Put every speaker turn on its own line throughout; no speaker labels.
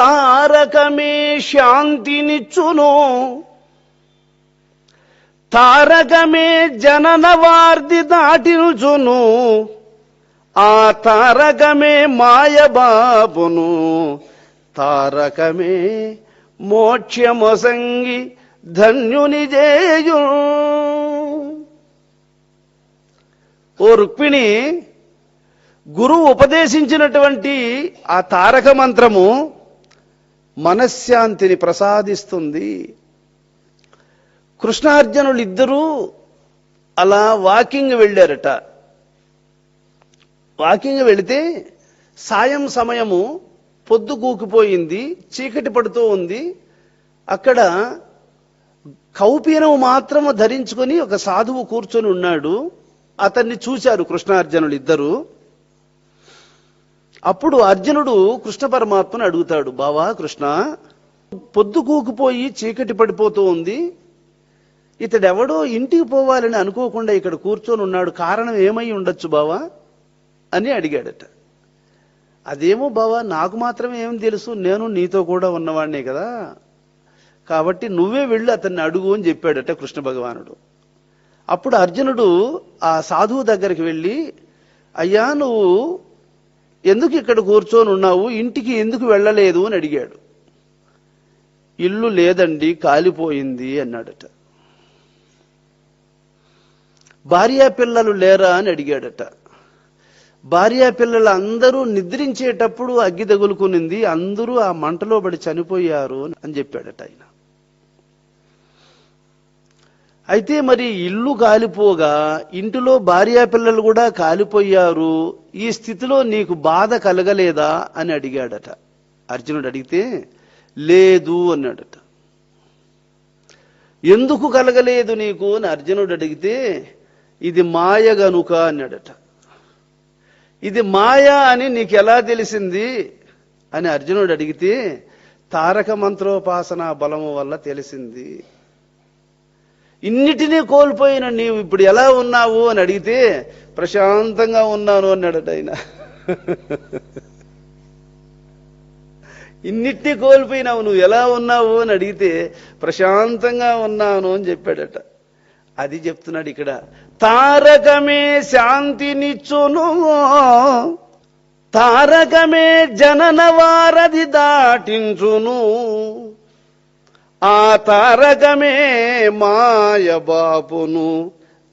తారకమే శాంతినిచ్చును తారకమే జనన వార్ది దాటినుచును ఆ తారకమే మాయబాబును. తారకమే మోక్షమొసంగి ధన్యుని జేయు ఓ రుక్మిణి గురువు ఉపదేశించినటువంటి ఆ తారక మంత్రము మనశ్శాంతిని ప్రసాదిస్తుంది. కృష్ణార్జునులు ఇద్దరూ అలా వాకింగ్ వెళ్ళారట. వాకింగ్ వెళితే సాయం సమయము పొద్దు కూకిపోయింది చీకటి పడుతూ ఉంది. అక్కడ కౌపీనం మాత్రము ధరించుకొని ఒక సాధువు కూర్చొని ఉన్నాడు. అతన్ని చూశారు కృష్ణార్జునులు ఇద్దరు అప్పుడు అర్జునుడు కృష్ణ పరమాత్మను అడుగుతాడు బావా కృష్ణ పొద్దుకూకుపోయి చీకటి పడిపోతూ ఉంది. ఇతడెవడో ఇంటికి పోవాలని అనుకోకుండా ఇక్కడ కూర్చొని ఉన్నాడు. కారణం ఏమై ఉండొచ్చు బావా? అని అడిగాడట. అదేమో బావా నాకు మాత్రం ఏం తెలుసు. నేను నీతో కూడా ఉన్నవాడినే కదా. కాబట్టి నువ్వే వెళ్ళి అతన్ని అడుగు అని చెప్పాడట కృష్ణ భగవానుడు. అప్పుడు అర్జునుడు ఆ సాధువు దగ్గరికి వెళ్ళి అయ్యా నువ్వు ఎందుకు ఇక్కడ కూర్చొని ఉన్నావు? ఇంటికి ఎందుకు వెళ్ళలేదు అని అడిగాడు. ఇల్లు లేదండి కాలిపోయింది అన్నాడట. భార్యా పిల్లలు లేరా అని అడిగాడట. భార్యా పిల్లలు అందరూ నిద్రించేటప్పుడు అగ్గి తగులుకునింది అందరూ ఆ మంటలో పడి చనిపోయారు అని చెప్పాడట ఆయన. అయితే మరి ఇల్లు కాలిపోగా ఇంటిలో భార్యా పిల్లలు కూడా కాలిపోయారు ఈ స్థితిలో నీకు బాధ కలగలేదా అని అడిగాడట. అర్జునుడు అడిగితే లేదు అన్నాడట. ఎందుకు కలగలేదు నీకు అని అర్జునుడు అడిగితే ఇది మాయ గనుక అన్నాడట. ఇది మాయ అని నీకు ఎలా తెలిసింది అని అర్జునుడు అడిగితే తారక మంత్రోపాసన బలము వల్ల తెలిసింది. ఇన్నిటినీ కోల్పోయిన నీవు ఇప్పుడు ఎలా ఉన్నావు అని అడిగితే ప్రశాంతంగా ఉన్నాను అన్నాడట ఆయన. ఇన్నిటినీ కోల్పోయినావు నువ్వు ఎలా ఉన్నావు అని అడిగితే ప్రశాంతంగా ఉన్నాను అని చెప్పాడట. అది చెప్తున్నాడు ఇక్కడ తారకమే శాంతినిచ్చును తారకమే జనన వారధి దాటించును ఆ తారకమే మాయ బాపును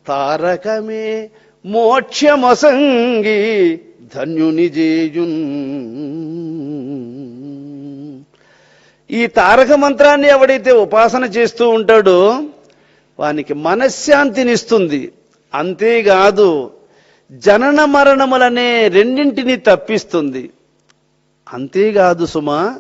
తారకమే మోక్షమసంగి ధన్యుని జేయున్. ఈ తారక మంత్రాన్ని ఎవడైతే ఉపాసన చేస్తూ ఉంటాడో వానికి మనశ్శాంతినిస్తుంది. అంతేకాదు జనన మరణములనే రెండింటిని తప్పిస్తుంది. అంతేకాదు సుమా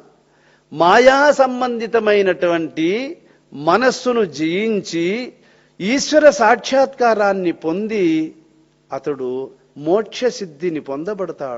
మాయా సంబంధితమైనటువంటి మనస్సును జయించి ఈశ్వర సాక్షాత్కారాన్ని పొంది అతడు మోక్ష సిద్ధిని పొందబడతాడు.